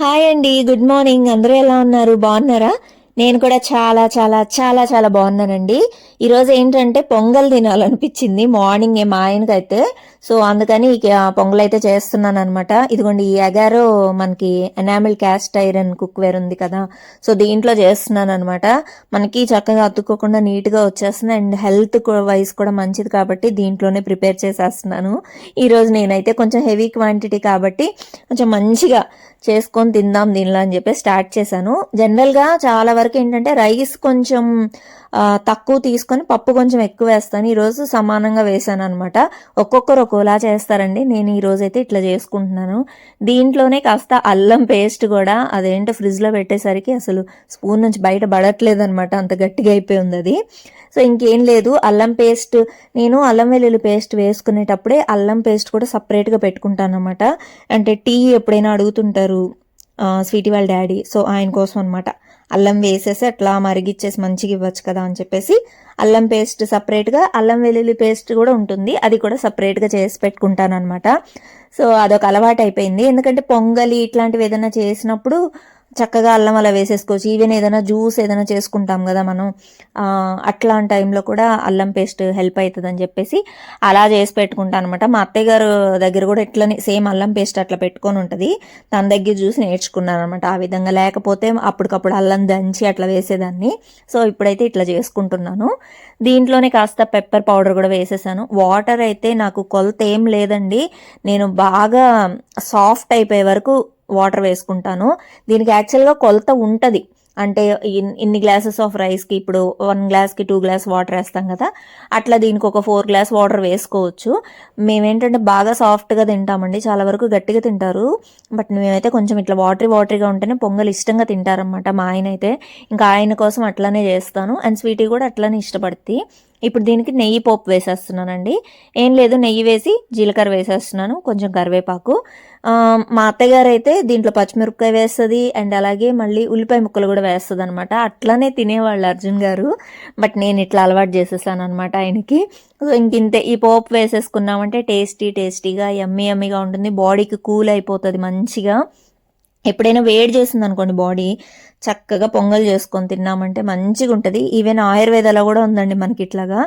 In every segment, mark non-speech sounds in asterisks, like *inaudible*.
Hi అండి good morning. అందరూ ఎలా ఉన్నారు? బాగున్నారా? నేను కూడా చాలా చాలా చాలా చాలా బాగున్నానండి. ఈరోజు ఏంటంటే పొంగల్ తినాలనిపించింది. మార్నింగ్ మా ఆయనకైతే. సో అందుకని ఇక పొంగల్ అయితే చేస్తున్నాను అనమాట ఇదిగోండి ఈ అగారో మనకి enamel cast iron cookware ఉంది కదా సో దీంట్లో చేస్తున్నాను అనమాట మనకి చక్కగా అతుక్కోకుండా నీట్గా వచ్చేస్తుంది. అండ్ హెల్త్ వైజ్ కూడా మంచిది కాబట్టి దీంట్లోనే ప్రిపేర్ చేసేస్తున్నాను. ఈరోజు నేనైతే కొంచెం హెవీ క్వాంటిటీ కాబట్టి కొంచెం మంచిగా చేసుకొని తిందాం దీనిలో అని చెప్పి స్టార్ట్ చేశాను. జనరల్గా చాలా వరకు ఏంటంటే రైస్ కొంచెం తక్కువ తీసుకొని పప్పు కొంచెం ఎక్కువ వేస్తాను. ఈరోజు సమానంగా వేసాను అనమాట ఒక్కొక్కరు ఒక్కోలా చేస్తారండి. నేను ఈరోజైతే అయితే ఇట్లా చేసుకుంటున్నాను. దీంట్లోనే కాస్త అల్లం పేస్ట్ కూడా అదేంటో ఫ్రిడ్జ్లో పెట్టేసరికి అసలు స్పూన్ నుంచి బయట పడట్లేదు అనమాట అంత గట్టిగా అయిపోయి ఉంది అది. సో ఇంకేం లేదు. అల్లం పేస్ట్ నేను అల్లం వెల్లుల్లి పేస్ట్ వేసుకునేటప్పుడే అల్లం పేస్ట్ కూడా సపరేట్గా పెట్టుకుంటాను అనమాట అంటే టీ ఎప్పుడైనా అడుగుతుంటారు స్వీటీ వాళ్ళ డాడీ. సో ఆయన కోసం అనమాట అల్లం వేసేసి అట్లా మరిగిచ్చేసి మంచిగా ఇవ్వచ్చు కదా అని చెప్పేసి అల్లం పేస్ట్ సపరేట్గా అల్లం వెల్లుల్లి పేస్ట్ కూడా ఉంటుంది. అది కూడా సపరేట్గా చేసి పెట్టుకుంటాను అనమాట సో అదొక అలవాటు అయిపోయింది ఎందుకంటే పొంగలి ఇట్లాంటివి ఏదైనా చేసినప్పుడు చక్కగా అల్లం అలా వేసేసుకోవచ్చు. ఈవెన్ ఏదైనా జ్యూస్ ఏదైనా చేసుకుంటాం కదా మనం. అట్లాంటి టైంలో కూడా అల్లం పేస్ట్ హెల్ప్ అవుతుంది అని చెప్పేసి అలా చేసి పెట్టుకుంటాను అనమాట మా అత్తయ్య గారు దగ్గర కూడా ఇట్లనే సేమ్ అల్లం పేస్ట్ అట్లా పెట్టుకొని ఉంటుంది. తన దగ్గర జ్యూస్ నేర్చుకున్నాను అనమాట ఆ విధంగా లేకపోతే అప్పటికప్పుడు అల్లం దంచి అట్లా వేసేదాన్ని. సో ఇప్పుడైతే ఇట్లా చేసుకుంటున్నాను. దీంట్లోనే కాస్త పెప్పర్ పౌడర్ కూడా వేసేసాను. వాటర్ అయితే నాకు కొలత ఏం లేదండి. నేను బాగా సాఫ్ట్ అయిపోయే వరకు వాటర్ వేసుకుంటాను. దీనికి యాక్చువల్గా కొలత ఉంటుంది. అంటే ఇన్ని గ్లాసెస్ ఆఫ్ రైస్కి ఇప్పుడు వన్ గ్లాస్కి టూ గ్లాస్ వాటర్ వేస్తాం కదా అట్లా దీనికి ఒక ఫోర్ గ్లాస్ వాటర్ వేసుకోవచ్చు. మేమేంటంటే బాగా సాఫ్ట్గా తింటామండి చాలా వరకు గట్టిగా తింటారు. బట్ మేమైతే కొంచెం ఇట్లా వాటరీ వాటరీగా ఉంటేనే పొంగల్ ఇష్టంగా తింటారనమాట మా ఆయన అయితే ఇంకా ఆయన కోసం అట్లానే చేస్తాను. అండ్ స్వీటీ కూడా అట్లానే ఇష్టపడుతుంది ఇప్పుడు దీనికి నెయ్యి పోపు వేసేస్తున్నానండి. ఏం లేదు నెయ్యి వేసి జీలకర్ర వేసేస్తున్నాను కొంచెం కరివేపాకు. మా అత్తగారు అయితే దీంట్లో పచ్చిమిరపకాయ వేస్తుంది అండ్ అలాగే మళ్ళీ ఉల్లిపాయ ముక్కలు కూడా వేస్తుంది అనమాట అట్లానే తినేవాళ్ళు అర్జున్ గారు బట్ నేను ఇట్లా అలవాటు చేసేసాను అనమాట ఆయనకి. సో ఇంకింతే ఈ పోపు వేసేసుకున్నామంటే టేస్టీ టేస్టీగా యమ్మీ యమ్మీగా ఉంటుంది. బాడీకి కూల్ అయిపోతుంది మంచిగా. ఎప్పుడైనా వేడి చేసింది అనుకోండి బాడీ చక్కగా పొంగల్ చేసుకొని తిన్నామంటే మంచిగా ఉంటుంది ఈవెన్ ఆయుర్వేదాలో కూడా ఉందండి మనకి ఇట్లాగా.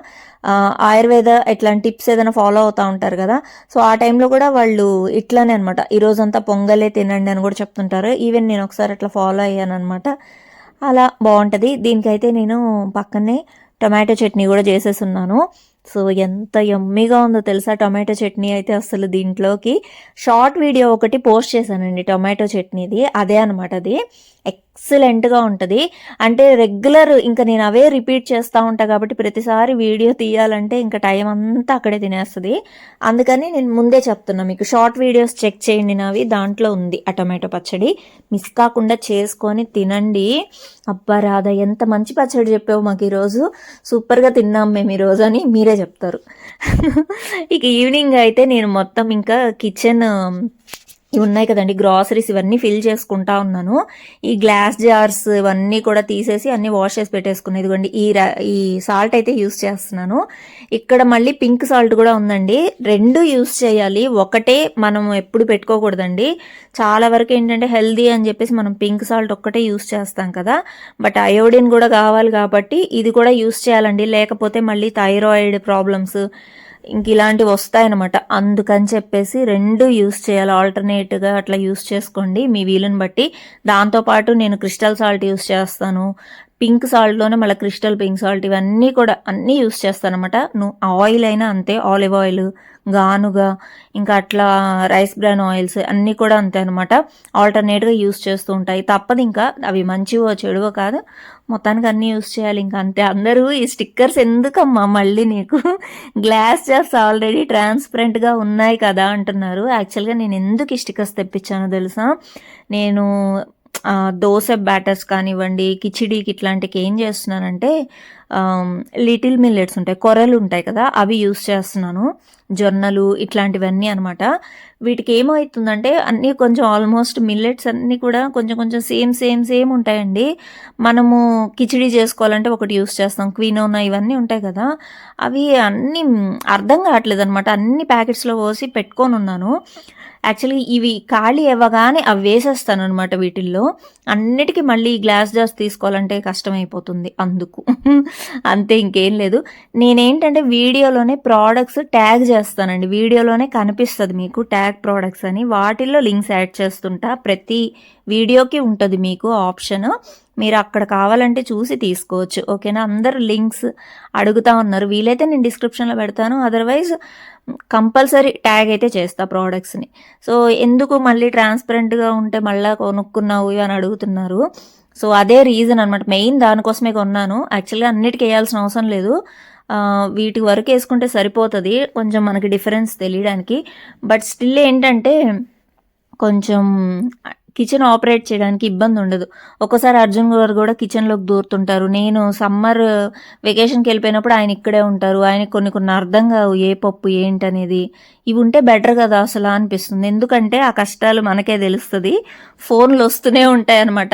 ఆయుర్వేద ఇట్లాంటి టిప్స్ ఏదైనా ఫాలో అవుతూ ఉంటారు కదా. సో ఆ టైంలో కూడా వాళ్ళు ఇట్లానే అనమాట ఈరోజంతా పొంగలే తినండి అని కూడా చెప్తుంటారు. ఈవెన్ నేను ఒకసారి అట్లా ఫాలో అయ్యాను అనమాట అలా బాగుంటుంది. దీనికైతే నేను పక్కనే టొమాటో చట్నీ కూడా చేసేసున్నాను. సో ఎంత ఎమ్మిగా ఉందో తెలుసా? టొమాటో చట్నీ అయితే అసలు దీంట్లోకి. షార్ట్ వీడియో ఒకటి పోస్ట్ చేశానండి టొమాటో చట్నీది. అదే అనమాట అది. ఎక్సలెంట్గా ఉంటుంది. అంటే రెగ్యులర్ ఇంకా నేను అవే రిపీట్ చేస్తూ ఉంటాను కాబట్టి ప్రతిసారి వీడియో తీయాలంటే ఇంకా టైం అంతా అక్కడే తినేస్తుంది. అందుకని నేను ముందే చెప్తున్నా మీకు షార్ట్ వీడియోస్ చెక్ చేయండి నావి. దాంట్లో ఉంది ఆ టొమాటో పచ్చడి. మిస్ కాకుండా చేసుకొని తినండి. అబ్బా రాధా ఎంత మంచి పచ్చడి చెప్పావు మాకు ఈరోజు. సూపర్గా తిన్నాం మేము ఈరోజు అని మీరే చెప్తారు. *laughs* ఇక ఈవినింగ్ అయితే నేను మొత్తం ఇంకా కిచెన్ ఇవి ఉన్నాయి కదండి గ్రాసరీస్ ఇవన్నీ ఫిల్ చేసుకుంటా ఉన్నాను. ఈ గ్లాస్ జార్స్ ఇవన్నీ కూడా తీసేసి అన్ని వాష్ చేసి పెట్టేసుకున్నాను ఇదిగోండి ఈ ఈ సాల్ట్ అయితే యూస్ చేస్తున్నాను. ఇక్కడ మళ్ళీ పింక్ సాల్ట్ కూడా ఉందండి. రెండు యూస్ చేయాలి. ఒకటే మనం ఎప్పుడు పెట్టుకోకూడదండి. చాలా వరకు ఏంటంటే హెల్దీ అని చెప్పేసి మనం పింక్ సాల్ట్ ఒక్కటే యూస్ చేస్తాం కదా. బట్ అయోడిన్ కూడా కావాలి కాబట్టి ఇది కూడా యూస్ చేయాలండి. లేకపోతే మళ్ళీ థైరాయిడ్ ప్రాబ్లమ్స్ ఇంక ఇలాంటివి వస్తాయన్నమాట. అందుకని చెప్పేసి రెండు యూస్ చేయాలి. ఆల్టర్నేట్గా అట్లా యూస్ చేసుకోండి మీ వీలుని బట్టి. దాంతోపాటు నేను క్రిస్టల్ సాల్ట్ యూస్ చేస్తాను. పింక్ సాల్ట్లోనే మళ్ళీ క్రిస్టల్ పింక్ సాల్ట్ ఇవన్నీ కూడా అన్నీ యూస్ చేస్తానమాట. నువ్వు ఆయిల్ అయినా అంతే ఆలివ్ ఆయిల్ గానుగా ఇంకా అట్లా రైస్ బ్రాన్ ఆయిల్స్ అన్నీ కూడా అంతే అనమాట. ఆల్టర్నేట్గా యూస్ చేస్తూ ఉంటాయి. తప్పదు ఇంకా అవి మంచివో చెడువో కాదు. మొత్తానికి అన్నీ యూస్ చేయాలి ఇంకా అంతే. అందరూ ఈ స్టిక్కర్స్ ఎందుకమ్మా మళ్ళీ నీకు? గ్లాస్ జార్స్ ఆల్రెడీ ట్రాన్స్పరెంట్గా ఉన్నాయి కదా అంటున్నారు. యాక్చువల్గా నేను ఎందుకు ఈ స్టిక్కర్స్ తెప్పించానో తెలుసా? నేను దోశ బ్యాటర్స్ కానివ్వండి కిచిడీకి ఇట్లాంటికి ఏం చేస్తున్నానంటే లిటిల్ మిల్లెట్స్ ఉంటాయి కొర్రలు ఉంటాయి కదా అవి యూస్ చేస్తున్నాను. జొన్నలు ఇట్లాంటివన్నీ అనమాట వీటికి ఏమవుతుందంటే అన్నీ కొంచెం ఆల్మోస్ట్ మిల్లెట్స్ అన్నీ కూడా కొంచెం కొంచెం సేమ్ సేమ్ సేమ్ ఉంటాయండి. మనము కిచిడి చేసుకోవాలంటే ఒకటి యూస్ చేస్తాం. క్వీనోనా ఇవన్నీ ఉంటాయి కదా. అవి అన్నీ అర్థం కావట్లేదు అనమాట అన్ని ప్యాకెట్స్లో పోసి పెట్టుకొని ఉన్నాను. యాక్చువల్లీ ఇవి ఖాళీ అవ్వగానే అవి వేసేస్తాను అనమాట వీటిల్లో. అన్నిటికీ మళ్ళీ గ్లాస్ జార్స్ తీసుకోవాలంటే కష్టమైపోతుంది అందుకు. *laughs* అంతే ఇంకేం లేదు. నేనేంటంటే వీడియోలోనే ప్రోడక్ట్స్ ట్యాగ్ చేస్తానండి. వీడియోలోనే కనిపిస్తుంది మీకు ట్యాగ్ ప్రోడక్ట్స్ అని. వాటిల్లో లింక్స్ యాడ్ చేస్తుంటా. ప్రతి వీడియోకి ఉంటుంది మీకు ఆప్షన్. మీరు అక్కడ కావాలంటే చూసి తీసుకోవచ్చు. ఓకేనా? అందరు లింక్స్ అడుగుతా ఉన్నారు. వీలైతే నేను డిస్క్రిప్షన్లో పెడతాను. అదర్వైజ్ కంపల్సరీ ట్యాగ్ అయితే చేస్తా ప్రోడక్ట్స్ని. సో ఎందుకు మళ్ళీ ట్రాన్స్పరెంట్గా ఉంటే మళ్ళీ కొనుక్కున్నావు అని అడుగుతున్నారు. సో అదే రీజన్ అనమాట మెయిన్ దానికోసమే కొన్నాను. యాక్చువల్గా అన్నిటికీ వేయాల్సిన అవసరం లేదు. వీటి వరకు వేసుకుంటే సరిపోతుంది. కొంచెం మనకి డిఫరెన్స్ తెలియడానికి. బట్ స్టిల్ ఏంటంటే కొంచెం కిచెన్ ఆపరేట్ చేయడానికి ఇబ్బంది ఉండదు. ఒక్కోసారి అర్జున్ గారు కూడా కిచెన్లోకి దూరుతుంటారు. నేను సమ్మర్ వెకేషన్కి వెళ్ళిపోయినప్పుడు ఆయన ఇక్కడే ఉంటారు. ఆయన కొన్ని కొన్ని అర్థం కావు. ఏ పప్పు ఏంటనేది. ఇవి ఉంటే బెటర్ కదా అసలు అనిపిస్తుంది. ఎందుకంటే ఆ కష్టాలు మనకే తెలుస్తుంది. ఫోన్లు వస్తూనే ఉంటాయి అనమాట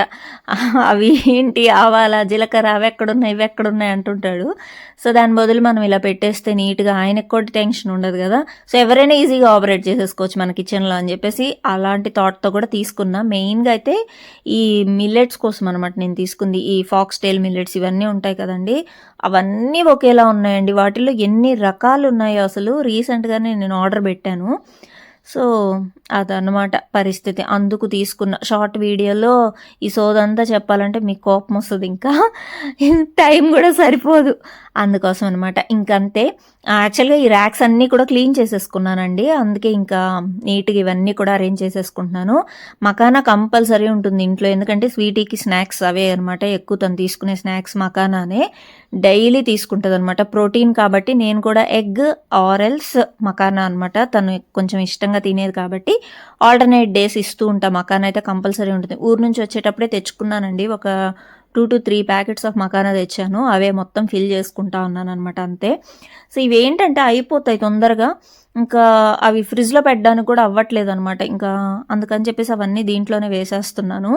అవి ఏంటి? ఆవాలా జీలకర్ర అవి ఎక్కడున్నాయి? ఇవి ఎక్కడున్నాయి? అంటుంటాడు. సో దాని బదులు మనం ఇలా పెట్టేస్తే నీట్గా ఆయనకు కూడా టెన్షన్ ఉండదు కదా. సో ఎవరైనా ఈజీగా ఆపరేట్ చేసేసుకోవచ్చు మన కిచెన్లో అని చెప్పేసి అలాంటి థాట్తో కూడా తీసుకున్నా. మెయిన్గా అయితే ఈ మిల్లెట్స్ కోసం అనమాట నేను తీసుకుంది. ఈ ఫాక్స్ టైల్ మిల్లెట్స్ ఇవన్నీ ఉంటాయి కదండి. అవన్నీ ఒకేలా ఉన్నాయండి. వాటిలో ఎన్ని రకాలు ఉన్నాయో అసలు రీసెంట్గానే నేను ఆర్డర్ పెట్టాను. సో అదనమాట పరిస్థితి. అందుకు తీసుకున్న షార్ట్ వీడియోలో ఈ సోదంతా చెప్పాలంటే మీకు కోపం వస్తుంది ఇంకా. టైం కూడా సరిపోదు. అందుకోసం అనమాట ఇంకంతే. యాక్చువల్గా ఈ ర్యాక్స్ అన్నీ కూడా క్లీన్ చేసేసుకున్నానండి. అందుకే ఇంకా నీట్గా ఇవన్నీ కూడా అరేంజ్ చేసేసుకుంటున్నాను. మకానా కంపల్సరీ ఉంటుంది ఇంట్లో. ఎందుకంటే స్వీటీకి స్నాక్స్ అవే అనమాట ఎక్కువ తను తీసుకునే స్నాక్స్ మకానానే. డైలీ తీసుకుంటుంది అనమాట ప్రోటీన్ కాబట్టి నేను కూడా ఎగ్ ఆరెల్స్ మకానా అనమాట తను కొంచెం ఇష్టంగా తినేది కాబట్టి ఆల్టర్నేట్ డేస్ ఇస్తూ ఉంటాం. మకాన్ అయితే కంపల్సరీ ఉంటుంది. ఊరు నుంచి వచ్చేటప్పుడే తెచ్చుకున్నానండి. ఒక two to three packets of makhana తెచ్చాను. అవే మొత్తం ఫిల్ చేసుకుంటా ఉన్నాను అనమాట అంతే. సో ఇవేంటంటే అయిపోతాయి తొందరగా. ఇంకా అవి ఫ్రిడ్జ్లో పెట్టడానికి కూడా అవ్వట్లేదు అనమాట ఇంకా అందుకని చెప్పేసి అవన్నీ దీంట్లోనే వేసేస్తున్నాను.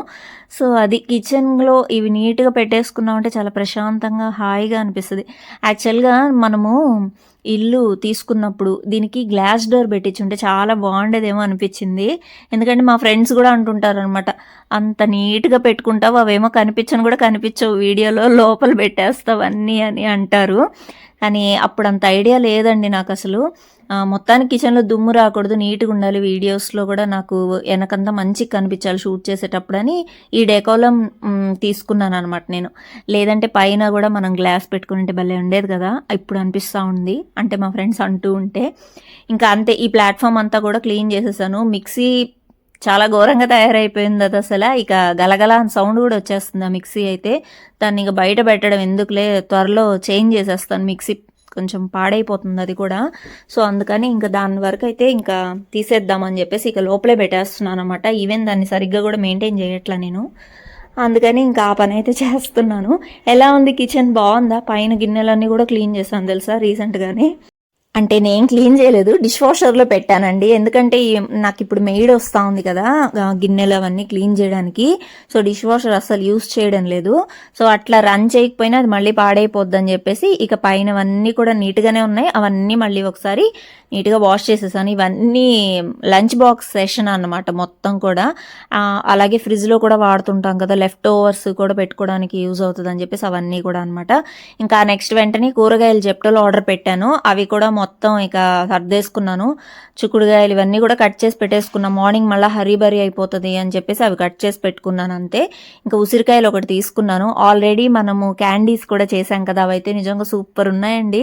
సో అది కిచెన్లో ఇవి నీట్గా పెట్టేసుకున్నామంటే చాలా ప్రశాంతంగా హాయిగా అనిపిస్తుంది. యాక్చువల్గా మనము ఇల్లు తీసుకున్నప్పుడు దీనికి గ్లాస్ డోర్ పెట్టించుంటే చాలా బాగుండేదేమో అనిపించింది ఎందుకంటే మా ఫ్రెండ్స్ కూడా అంటుంటారు అనమాట అంత నీట్గా పెట్టుకుంటావు అవేమో కనిపించని కూడా కనిపించవు వీడియోలో లోపల పెట్టేస్తావు అన్నీ అని అంటారు. కానీ అప్పుడు అంత ఐడియా లేదండి నాకు అసలు మొత్తానికి కిచెన్లో దుమ్ము రాకూడదు నీట్గా ఉండాలి వీడియోస్లో కూడా నాకు వెనకంతా మంచిగా కనిపించాలి షూట్ చేసేటప్పుడు అని ఈ డెకోలం తీసుకున్నాను అనమాట నేను. లేదంటే పైన కూడా మనం గ్లాస్ పెట్టుకుంటే భలే ఉండేది కదా ఇప్పుడు అనిపిస్తూ ఉంది. అంటే మా ఫ్రెండ్స్ అంటూ ఉంటే ఇంకా అంతే ఈ ప్లాట్ఫామ్ అంతా కూడా క్లీన్ చేసేసాను. మిక్సీ చాలా ఘోరంగా తయారైపోయింది అది అసలు. ఇక గలగల సౌండ్ కూడా వచ్చేస్తుంది ఆ మిక్సీ అయితే. దాన్ని ఇక బయట పెట్టడం ఎందుకులే త్వరలో చేంజ్ చేసేస్తాను మిక్సీ కొంచెం పాడైపోతుంది అది కూడా. సో అందుకని ఇంకా దాని వరకు అయితే ఇంకా తీసేద్దామని చెప్పేసి ఇక లోపలే పెట్టేస్తున్నాను అనమాట ఈవెన్ దాన్ని సరిగ్గా కూడా మెయింటైన్ చేయట్లా నేను. అందుకని ఇంకా ఆ పని అయితే చేస్తున్నాను. ఎలా ఉంది కిచెన్? బాగుందా? పైన గిన్నెలన్నీ కూడా క్లీన్ చేస్తాను తెలుసా రీసెంట్గానే? అంటే నేను క్లీన్ చేయలేదు డిష్ వాషర్లో పెట్టానండి. ఎందుకంటే నాకు ఇప్పుడు మెయిడ్ వస్తూ ఉంది కదా గిన్నెలు అవన్నీ క్లీన్ చేయడానికి. సో డిష్ వాషర్ అసలు యూస్ చేయడం లేదు. సో అట్లా రన్ చేయకపోయినా అది మళ్ళీ పాడైపోద్ది అని చెప్పేసి ఇక పైనవన్నీ కూడా నీట్గానే ఉన్నాయి. అవన్నీ మళ్ళీ ఒకసారి నీట్గా వాష్ చేసేసాను. ఇవన్నీ లంచ్ బాక్స్ సెషన్ అనమాట మొత్తం కూడా. అలాగే ఫ్రిడ్జ్లో కూడా వాడుతుంటాం కదా లెఫ్ట్ ఓవర్స్ కూడా పెట్టుకోవడానికి యూజ్ అవుతుంది అని చెప్పేసి అవన్నీ కూడా అనమాట ఇంకా నెక్స్ట్ వెంటనే కూరగాయలు జెప్టోలో ఆర్డర్ పెట్టాను. అవి కూడా మొత్తం ఇక సర్దేసుకున్నాను. చిక్కుడుగాయలు ఇవన్నీ కూడా కట్ చేసి పెట్టేసుకున్నాను మార్నింగ్ మళ్ళీ హరీబరీ అయిపోతుంది అని చెప్పేసి అవి కట్ చేసి పెట్టుకున్నాను అంతే. ఇంకా ఉసిరికాయలు ఒకటి తీసుకున్నాను. ఆల్రెడీ మనము క్యాండీస్ కూడా చేశాం కదా అవైతే నిజంగా సూపర్ ఉన్నాయండి.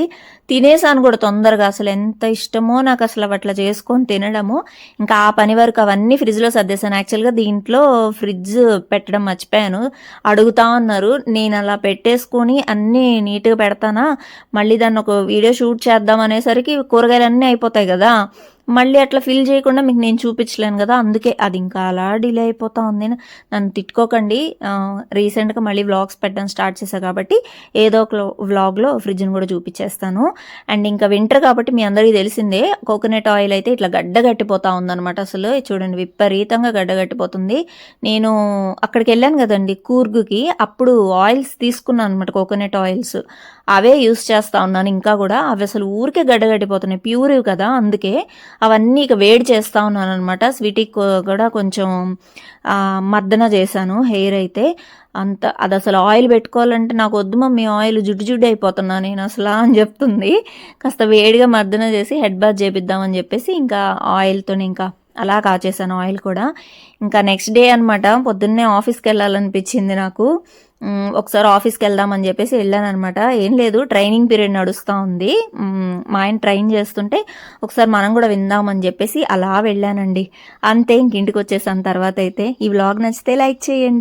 తినేసాను కూడా తొందరగా. అసలు ఎంత ఇష్టమో నాకు అసలు అట్లా చేసుకొని తినడము. ఇంకా ఆ పని వరకు అవన్నీ ఫ్రిడ్జ్లో సర్దేశాను. యాక్చువల్గా దీంట్లో ఫ్రిడ్జ్ పెట్టడం మర్చిపోయాను. అడుగుతా ఉన్నారు. నేను అలా పెట్టేసుకొని అన్నీ నీట్గా పెడతానా? మళ్ళీ దాన్ని ఒక వీడియో షూట్ చేద్దాం అనేసరికి కూరగాయలు కూరగాయలన్నీ అయిపోతాయి కదా. మళ్ళీ అట్లా ఫిల్ చేయకుండా మీకు నేను చూపించలేను కదా అందుకే అది ఇంకా అలా డిలే అయిపోతా ఉంది. నన్ను తిట్టుకోకండి. రీసెంట్గా మళ్ళీ వ్లాగ్స్ పెట్టడం స్టార్ట్ చేశా కాబట్టి ఏదో ఒక వ్లాగ్లో ఫ్రిడ్జ్ని కూడా చూపించేస్తాను. అండ్ ఇంకా వింటర్ కాబట్టి మీ అందరికీ తెలిసిందే కోకోనట్ ఆయిల్ అయితే ఇట్లా గడ్డ గట్టిపోతా ఉందన్నమాట అసలు. చూడండి విపరీతంగా గడ్డ గట్టిపోతుంది. నేను అక్కడికి వెళ్ళాను కదండి కూర్గుకి అప్పుడు ఆయిల్స్ తీసుకున్నాను అనమాట కోకోనట్ ఆయిల్స్. అవే యూస్ చేస్తా ఉన్నాను ఇంకా కూడా. అవి అసలు ఊరికే గడ్డ గట్టిపోతున్నాయి ప్యూర్ కదా అందుకే అవన్నీ ఇక వేడి చేస్తా ఉన్నాను అనమాట స్వీటీకి కూడా కొంచెం మర్దన చేశాను హెయిర్ అయితే. అంత అది అసలు ఆయిల్ పెట్టుకోవాలంటే నాకు వద్దు మమ్మీ ఆయిల్ జుడ్డు జుడ్డు అయిపోతున్నా నేను అసలు అని చెప్తుంది. కాస్త వేడిగా మర్దన చేసి హెడ్ బాత్ చేపిద్దామని చెప్పేసి ఇంకా ఆయిల్తో ఇంకా అలా కాచేసాను ఆయిల్ కూడా. ఇంకా నెక్స్ట్ డే అనమాట పొద్దున్నే ఆఫీస్కి వెళ్ళాలనిపించింది నాకు. ఒకసారి ఆఫీస్కి వెళ్దామని చెప్పేసి వెళ్ళాను అనమాట ఏం లేదు ట్రైనింగ్ పీరియడ్ నడుస్తూ ఉంది. మా ఆయన ట్రైన్ చేస్తుంటే ఒకసారి మనం కూడా విందామని చెప్పేసి అలా వెళ్ళానండి. అంతే ఇంక ఇంటికి వచ్చేసాను తర్వాత అయితే. ఈ వ్లాగ్ నచ్చితే లైక్ చేయండి.